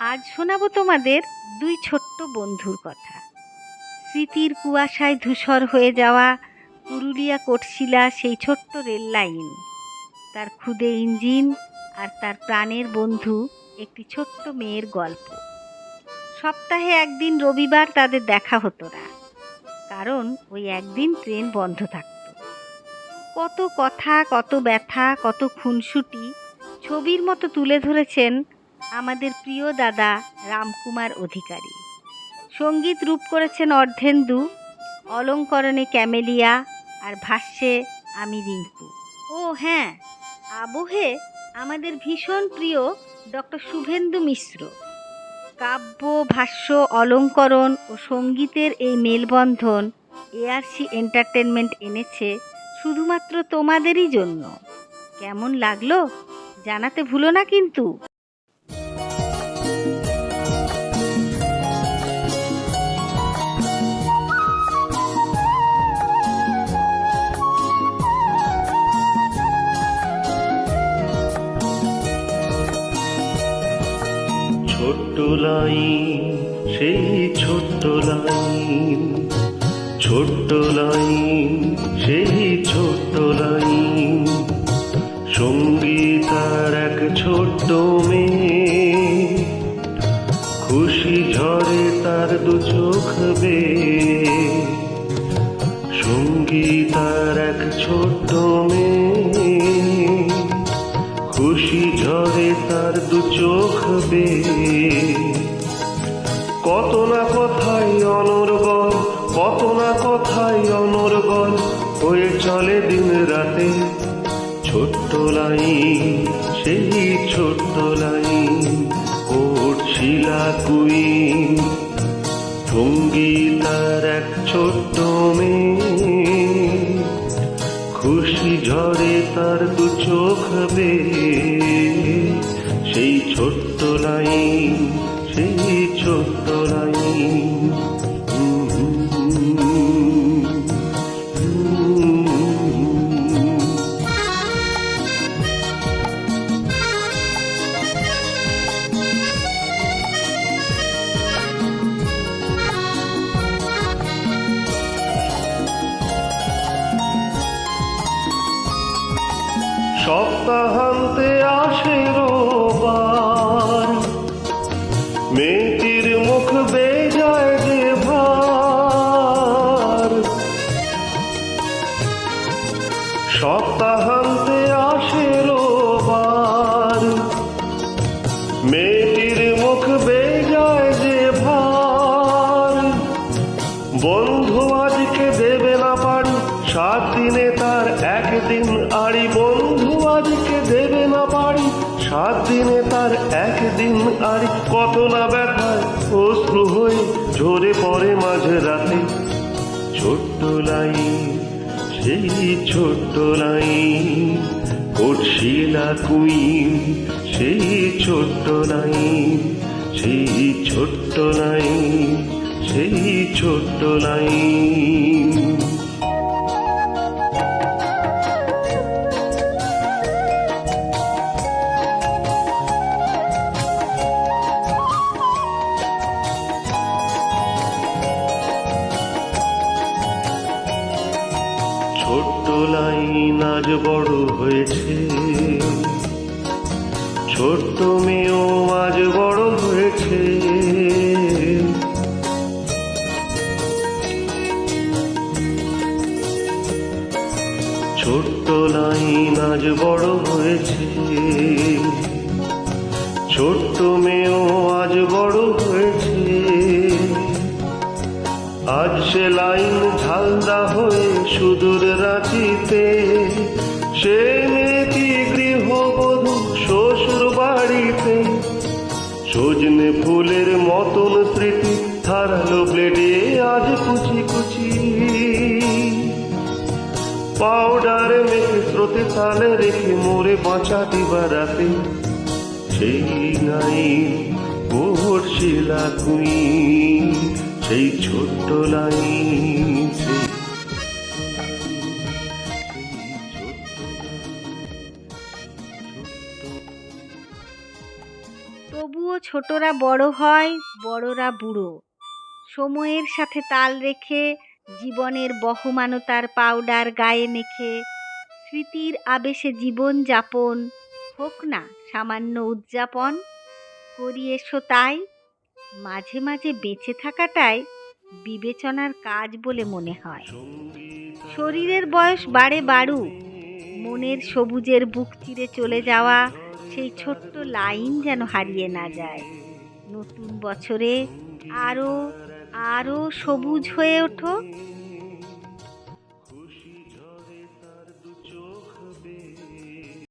আজ শোনাবো তোমাদের দুই ছোট্ট বন্ধুর কথা। স্মৃতির কুয়াশায় ধূসর হয়ে যাওয়া পুরুলিয়া কোটশিলা সেই ছোট্ট রেল লাইন। তার ক্ষুদে ইঞ্জিন আর তার প্রাণের বন্ধু একটি ছোট্ট মেয়ের গল্প। সপ্তাহে একদিন রবিবার তাদের দেখা হতো না, কারণ ওই একদিন ট্রেন বন্ধ থাকত। কত কথা, কত ব্যথা, কত খুনসুটি ছবির মতো তুলে ধরেছেন আমাদের প্রিয় দাদা রামকুমার অধিকারী। সংগীত রূপ করেছেন অর্ধেন্দু, অলঙ্করণে ক্যামেলিয়া, আর ভাষ্যে আমি রিঙ্কু। ও হ্যাঁ আবহে আমাদের ভীষণ প্রিয় ডক্টর শুভেন্দু মিশ্র। কাব্য, ভাষ্য, অলঙ্করণ ও সঙ্গীতের এই মেলবন্ধন এআরসি এন্টারটেনমেন্ট এনেছে শুধুমাত্র তোমাদেরই জন্য। কেমন লাগল? জানাতে ভুলো না কিন্তু। ছোট্ট লাইন সেই ছোট্ট লাইন ছোট্ট লাইন সেই ছোট্ট লাইন সঙ্গীতার এক ছোট্ট মেয়ে। খুশি ঝরে তার দু চোখ বেয়ে। সঙ্গীতার এক ছোট্ট বেয়ে কত না কথাই অনর্গল, কত না কথাই অনর্গল, হয়ে চলে দিন রাতে। ছোট্ট লাইন সেই ছোট্ট লাইন শিলা কুইন। সঙ্গীতার এক ছোট্ট মেয়ে। খুশি ঝরে তার দু চোখ বেয়ে। লাইন সেই ছোট্ট লাইন সপ্তাহান্তে আসে রোবার সপ্তাহান্তে আসে রোবার। মেয়েটির মুখ বেজায় যে ভার। বন্ধু দেবে না পারি সাত দিনে তার একদিন আড়ি। বন্ধু আজকে দেবে না পারি সাত দিনে তার একদিন আড়ি। কত না ব্যথায় অশ্রু হয়ে ঝরে পড়ে মাঝে রাতে ছোট্ট লাইন সেই ছোট্ট লাইন শিলা কুইন সেই ছোট্ট লাইন সেই ছোট্ট লাইন সেই ছোট্ট লাইন লাইন আজ বড় হয়েছে। ছোট্ট মেয়েও আজ বড় হয়েছে। ছোট্ট লাইন আজ বড় হয়েছে। ছোট্ট মেয়েও আজ বড় হয়েছে। আজ সে লাইন ঝালদা হয়ে সুদূর রাঁচিতে সজনে ফুলের মতন স্মৃতি ধারালো ব্লেডে আজ কুচি কুচি। পাউডার মেখে স্রোতে তালে রেখে মোরে বাঁচা দিবারাতে সেই নাই ওর শিলা কুইন সেই ছোট্ট লাইন তবুও ছোটরা বড় হয়, বড়রা বুড়ো। সময়ের সাথে তাল রেখে, জীবনের বহমানতার পাউডার গায়ে মেখে, স্মৃতির আবেশে জীবন যাপন, হোক না সামান্য উদযাপন করি এসো তাই, মাঝে মাঝে বেঁচে থাকাটাই বিবেচনার কাজ বলে মনে হয়। শরীরের বয়স বাড়ে বাড়ু মনের সবুজের বুক চিরে চলে যাওয়া সেই ছোট্ট লাইন যেন হারিয়ে না যায়। নতুন বছরে আরও আরও সবুজ হয়ে ওঠো।